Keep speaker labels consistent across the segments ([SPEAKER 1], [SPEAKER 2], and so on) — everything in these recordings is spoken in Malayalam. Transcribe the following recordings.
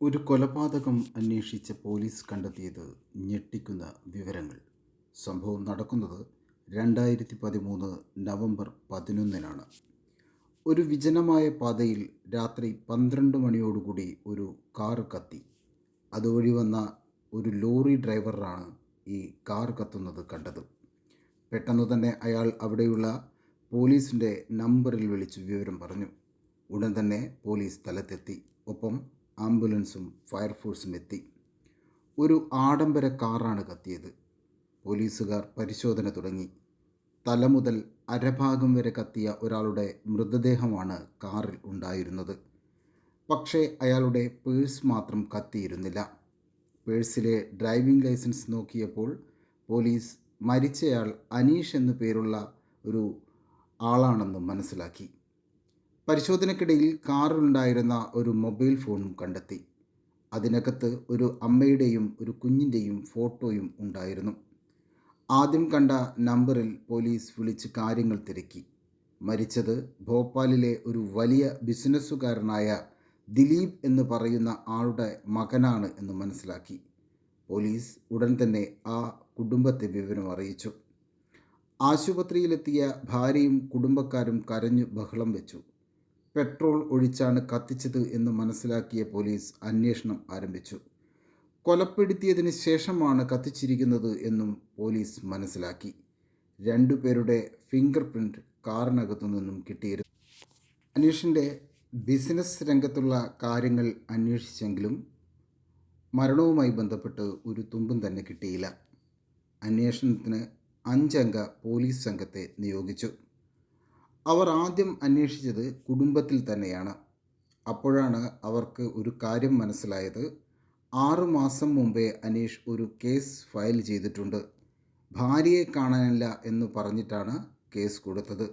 [SPEAKER 1] ഒരു കൊലപാതകം അന്വേഷിച്ച പോലീസ് കണ്ടെത്തിയത് ഞെട്ടിക്കുന്ന വിവരങ്ങൾ. സംഭവം നടക്കുന്നത് രണ്ടായിരത്തി പതിമൂന്ന് നവംബർ പതിനൊന്നിനാണ്. ഒരു വിജനമായ പാതയിൽ രാത്രി പന്ത്രണ്ട് മണിയോടുകൂടി ഒരു കാർ കത്തി. അതുവഴി വന്ന ഒരു ലോറി ഡ്രൈവറാണ് ഈ കാർ കത്തുന്നത് കണ്ടത്. പെട്ടെന്ന് തന്നെ അയാൾ അവിടെയുള്ള പോലീസിന്റെ നമ്പറിൽ വിളിച്ച് വിവരം പറഞ്ഞു. ഉടൻ തന്നെ പോലീസ് സ്ഥലത്തെത്തി. ഒപ്പം ആംബുലൻസും ഫയർഫോഴ്സും എത്തി. ഒരു ആഡംബര കാറാണ് കത്തിയത്. പോലീസുകാർ പരിശോധന തുടങ്ങി. തല മുതൽ അരഭാഗം വരെ കത്തിയ ഒരാളുടെ മൃതദേഹമാണ് കാറിൽ ഉണ്ടായിരുന്നത്. പക്ഷേ അയാളുടെ പേഴ്സ് മാത്രം കത്തിയിരുന്നില്ല. പേഴ്സിലെ ഡ്രൈവിംഗ് ലൈസൻസ് നോക്കിയപ്പോൾ പോലീസ് മരിച്ചയാൾ അനീഷ് എന്നു പേരുള്ള ഒരു ആളാണെന്നും മനസ്സിലാക്കി. പരിശോധനയ്ക്കിടയിൽ കാറിലുണ്ടായിരുന്ന ഒരു മൊബൈൽ ഫോണും കണ്ടെത്തി. അതിനകത്ത് ഒരു അമ്മയുടെയും ഒരു കുഞ്ഞിന്റെയും ഫോട്ടോയും ഉണ്ടായിരുന്നു. ആദ്യം കണ്ട നമ്പറിൽ പോലീസ് വിളിച്ച് കാര്യങ്ങൾ തിരക്കി. മരിച്ചത് ഭോപ്പാലിലെ ഒരു വലിയ ബിസിനസ്സുകാരനായ ദിലീപ് എന്ന് പറയുന്ന ആളുടെ മകനാണ് എന്ന് മനസ്സിലാക്കി. പോലീസ് ഉടൻ തന്നെ ആ കുടുംബത്തെ വിവരം അറിയിച്ചു. ആശുപത്രിയിലെത്തിയ ഭാര്യയും കുടുംബക്കാരും കരഞ്ഞു ബഹളം വെച്ചു. പെട്രോൾ ഒഴിച്ചാണ് കത്തിച്ചത് എന്ന് മനസ്സിലാക്കിയ പോലീസ് അന്വേഷണം ആരംഭിച്ചു. കൊലപ്പെടുത്തിയതിന് ശേഷമാണ് കത്തിച്ചിരിക്കുന്നത് എന്നും പോലീസ് മനസ്സിലാക്കി. രണ്ടുപേരുടെ ഫിംഗർ പ്രിന്റ് കാറിനകത്തു നിന്നും കിട്ടിയിരുന്നു. അനീഷിന്റെ ബിസിനസ് രംഗത്തുള്ള കാര്യങ്ങൾ അന്വേഷിച്ചെങ്കിലും മരണവുമായി ബന്ധപ്പെട്ട് ഒരു തുമ്പും തന്നെ കിട്ടിയില്ല. അന്വേഷണത്തിന് അഞ്ചംഗ പോലീസ് സംഘത്തെ നിയോഗിച്ചു. അവർ ആദ്യം അന്വേഷിച്ചത് കുടുംബത്തിൽ തന്നെയാണ്. അപ്പോഴാണ് അവർക്ക് ഒരു കാര്യം മനസ്സിലായത്. ആറുമാസം മുമ്പേ അനീഷ് ഒരു കേസ് ഫയൽ ചെയ്തിട്ടുണ്ട്. ഭാര്യയെ കാണാനില്ല എന്ന് പറഞ്ഞിട്ടാണ് കേസ് കൊടുത്തത്.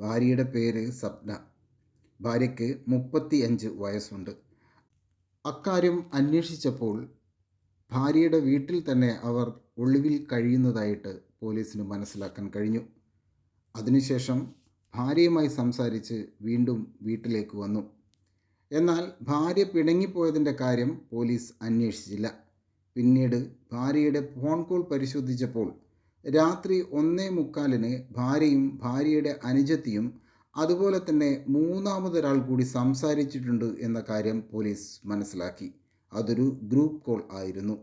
[SPEAKER 1] ഭാര്യയുടെ പേര് സപ്ന. ഭാര്യയ്ക്ക് മുപ്പത്തി അഞ്ച് വയസ്സുണ്ട്. അക്കാര്യം അന്വേഷിച്ചപ്പോൾ ഭാര്യയുടെ വീട്ടിൽ തന്നെ അവർ ഒളിവിൽ കഴിയുന്നതായിട്ട് പോലീസിന് മനസ്സിലാക്കാൻ കഴിഞ്ഞു. അതിനുശേഷം ഭാര്യയുമായി സംസാരിച്ച് വീണ്ടും വീട്ടിലേക്ക് വന്നു. എന്നാൽ ഭാര്യ പിണങ്ങിപ്പോയതിന്റെ കാര്യം പോലീസ് അന്വേഷിച്ചില്ല. പിന്നീട് ഭാര്യയുടെ ഫോൺ കോൾ പരിശോധിച്ചപ്പോൾ രാത്രി ഒന്നേ മുക്കാലിന് ഭാര്യയും ഭാര്യയുടെ അനുജത്തിയും അതുപോലെ തന്നെ മൂന്നാമതൊരാൾ കൂടി സംസാരിച്ചിട്ടുണ്ട് എന്ന കാര്യം പോലീസ് മനസ്സിലാക്കി. അതൊരു ഗ്രൂപ്പ് കോൾ ആയിരുന്നു.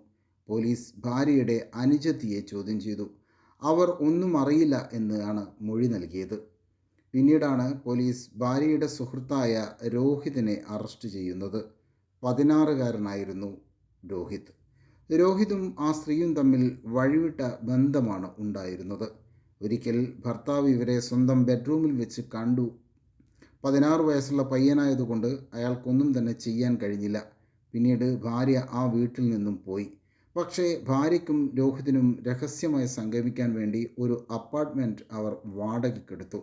[SPEAKER 1] പോലീസ് ഭാര്യയുടെ അനുജത്തിയെ ചോദ്യം ചെയ്തു. അവർ ഒന്നും അറിയില്ല എന്നാണ് മൊഴി നൽകിയത്. പിന്നീടാണ് പോലീസ് ഭാര്യയുടെ സുഹൃത്തായ രോഹിതിനെ അറസ്റ്റ് ചെയ്യുന്നത്. പതിനാറുകാരനായിരുന്നു രോഹിത്. രോഹിതും ആ സ്ത്രീയും തമ്മിൽ വഴിവിട്ട ബന്ധമാണ് ഉണ്ടായിരുന്നത്. ഒരിക്കൽ ഭർത്താവ് ഇവരെ സ്വന്തം ബെഡ്റൂമിൽ വെച്ച് കണ്ടു. പതിനാറ് വയസ്സുള്ള പയ്യനായതുകൊണ്ട് അയാൾക്കൊന്നും തന്നെ ചെയ്യാൻ കഴിഞ്ഞില്ല. പിന്നീട് ഭാര്യ ആ വീട്ടിൽ നിന്നും പോയി. പക്ഷേ ഭാര്യയ്ക്കും രോഹിതിനും രഹസ്യമായി സംഗമിക്കാൻ വേണ്ടി ഒരു അപ്പാർട്ട്മെന്റ് അവർ വാടകയ്ക്കെടുത്തു.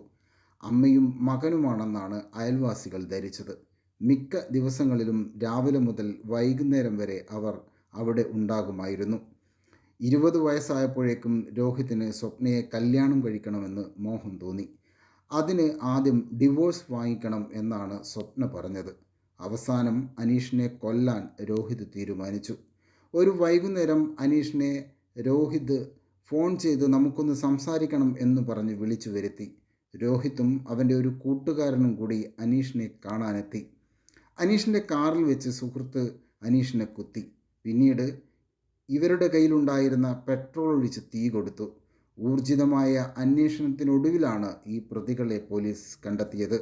[SPEAKER 1] അമ്മയും മകനുമാണെന്നാണ് അയൽവാസികൾ ധരിച്ചത്. മിക്ക ദിവസങ്ങളിലും രാവിലെ മുതൽ വൈകുന്നേരം വരെ അവർ അവിടെ ഉണ്ടാകുമായിരുന്നു. ഇരുപത് വയസ്സായപ്പോഴേക്കും രോഹിത്തിന് സ്വപ്നയെ കല്യാണം കഴിക്കണമെന്ന് മോഹം തോന്നി. അതിന് ആദ്യം ഡിവോഴ്സ് വാങ്ങിക്കണം എന്നാണ് സ്വപ്ന പറഞ്ഞത്. അവസാനം അനീഷിനെ കൊല്ലാൻ രോഹിത് തീരുമാനിച്ചു. ഒരു വൈകുന്നേരം അനീഷിനെ രോഹിത് ഫോൺ ചെയ്ത് നമുക്കൊന്ന് സംസാരിക്കണം എന്ന് പറഞ്ഞ് വിളിച്ചു വരുത്തി. രോഹിത്തും അവന്റെ ഒരു കൂട്ടുകാരനും കൂടി അനീഷിനെ കാണാനെത്തി. അനീഷിന്റെ കാറിൽ വെച്ച് സുഹൃത്ത് അനീഷിനെ കുത്തി. പിന്നീട് ഇവരുടെ കയ്യിലുണ്ടായിരുന്ന പെട്രോൾ ഒഴിച്ച് തീ കൊടുത്തു. ഊർജിതമായ അന്വേഷണത്തിനൊടുവിലാണ് ഈ പ്രതികളെ പോലീസ് കണ്ടെത്തിയത്.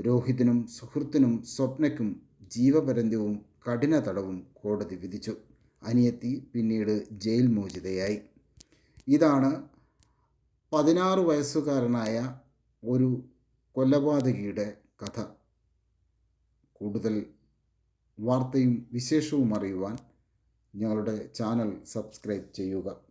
[SPEAKER 1] രോഹിതിനും സുഹൃത്തിനും സ്വപ്നയ്ക്കും ജീവപര്യന്തവും കഠിന തടവും കോടതി വിധിച്ചു. അനിയത്തി പിന്നീട് ജയിൽ മോചിതയായി. ഇതാണ് പതിനാറ് വയസ്സുകാരനായ ഒരു കൊലപാതകിയുടെ കഥ. കൂടുതൽ വാർത്തയും വിശേഷവും അറിയുവാൻ ഞങ്ങളുടെ ചാനൽ സബ്സ്ക്രൈബ് ചെയ്യുക.